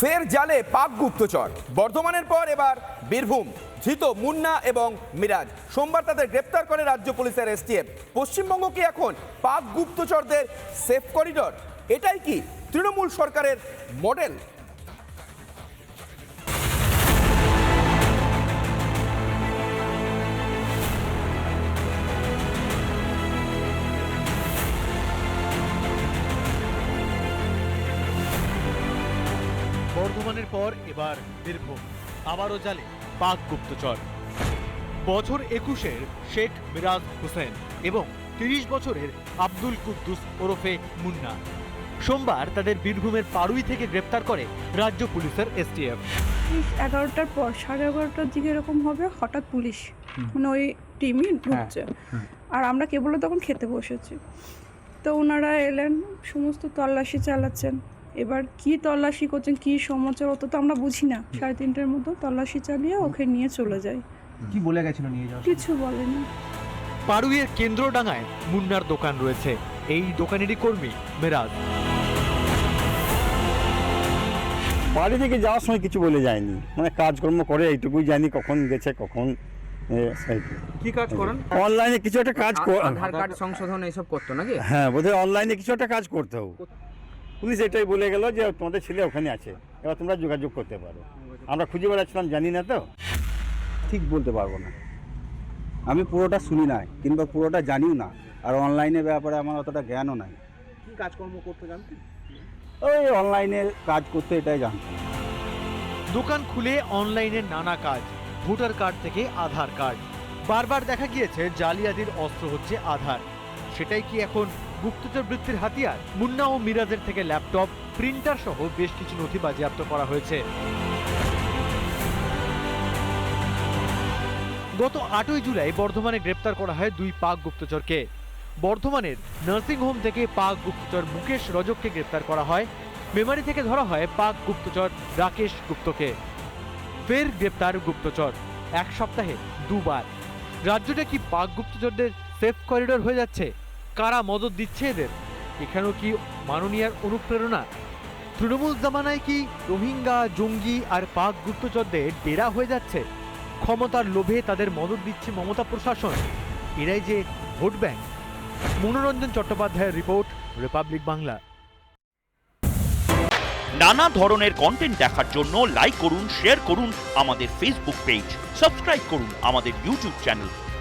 ফের জালে পাক গুপ্তচর। বর্ধমানের পর এবার বীরভূম, ধৃত মুন্না এবং মিরাজ। সোমবার তাদের গ্রেপ্তার করে রাজ্য পুলিশের এসটিএফ। পশ্চিমবঙ্গ কি এখন পাক গুপ্তচরদের সেফ করিডর এটাই কি তৃণমূল সরকারের মডেল বর্ধমানের পর এবার বীরভূম। আবারও জালে পাক গুপ্তচর। বছর একুশের শেখ মিরাজ হোসেন এবং তিরিশ বছরের আব্দুল কুদ্দুস ওরফে মুন্না। সোমবার তাদের বীরভূমের পাড়ুই থেকে গ্রেপ্তার করে রাজ্য পুলিশের এসটিএফ। এগারোটার পর সাড়ে এগারোটার দিকে এরকম হবে হঠাৎ পুলিশ মানে ওই টিমই ঢুকছে। আর আমরা কেবল তখন খেতে বসেছি। তো ওনারা এলেন সমস্ত তল্লাশি চালাচ্ছেন। এবার কি তল্লাশি করছেন কি সমাচার অত তো আমরা বুঝি না। সাড়ে তিনটের মতো তল্লাশি চালিয়ে ওকে নিয়ে চলে যাই কি বলে গেছিল নিয়ে যাওয়ার কিছু বলেনি। পাড়ুইয়ের কেন্দ্রডাঙ্গায় মুন্নার দোকান রয়েছে। এই দোকানেরই কর্মী মেরাজ। বাড়ি থেকে যাওয়ার সময় কিছু বলে যায়নি। মানে কাজকর্ম করে এইটুকুই জানি কখন গেছে কখন কি কাজ করেন? অনলাইনে কিছু একটা কাজ আধার কার্ড সংশোধন এইসব করতো নাকি? হ্যাঁ বোধহয় অনলাইনে কিছু একটা কাজ করতে হবে। পুলিশ এটাই বলে গেল যে তোমাদের ছেলে ওখানে আছে। এবার তোমরা যোগাযোগ করতে পারো। আমরা খুঁজে বেড়াচ্ছিলাম জানি না তো। ঠিক বলতে পারব না। আমি পুরোটা শুনি না কিংবা পুরোটা জানিও না। আর অনলাইনের ব্যাপারে আমার অতটা জ্ঞানও নাই। কি কাজকর্ম করতে জানতেন ওই অনলাইনে কাজ করতে এটাই জানতাম। দোকান খুলে অনলাইনে নানা কাজ ভোটার কার্ড থেকে আধার কার্ড। বারবার দেখা গিয়েছে জালিয়াতির অস্ত্র হচ্ছে আধার। সেটাই কি এখন গুপ্তচর বৃত্তির হাতিয়ার মুন্না ও মিরাজের থেকে ল্যাপটপ, প্রিন্টার সহ বেশ কিছু নথি বাজেয়াপ্ত করা হয়েছে। গত আটই জুলাই বর্ধমানে গ্রেপ্তার করা হয় দুই পাক গুপ্তচরকে। বর্ধমানের নার্সিংহোম থেকে পাক গুপ্তচর মুকেশ রজককে গ্রেপ্তার করা হয়। মেমারি থেকে ধরা হয় পাক গুপ্তচর রাকেশ গুপ্তকে। ফের গ্রেপ্তার গুপ্তচর, এক সপ্তাহে দুবার। রাজ্যটা কি পাক গুপ্তচরদের সেফ করিডোর হয়ে যাচ্ছে? কারা মদত দিচ্ছে এদের? এখানেও কি মাননীয়ার অনুপ্রেরণা? তৃণমূল জামানায় কি রোহিঙ্গা, জঙ্গি আর পাক গুপ্তচরদের ডেরা হয়ে যাচ্ছে? ক্ষমতার লোভে তাদের মদত দিচ্ছে মমতা প্রশাসন। এরাই যে ভোট ব্যাংক। মনোরঞ্জন চট্টোপাধ্যায়ের রিপোর্ট, রিপাবলিক বাংলা। নানা ধরনের কন্টেন্ট দেখার জন্য লাইক করুন শেয়ার করুন আমাদের ফেসবুক পেজ সাবস্ক্রাইব করুন আমাদের ইউটিউব চ্যানেল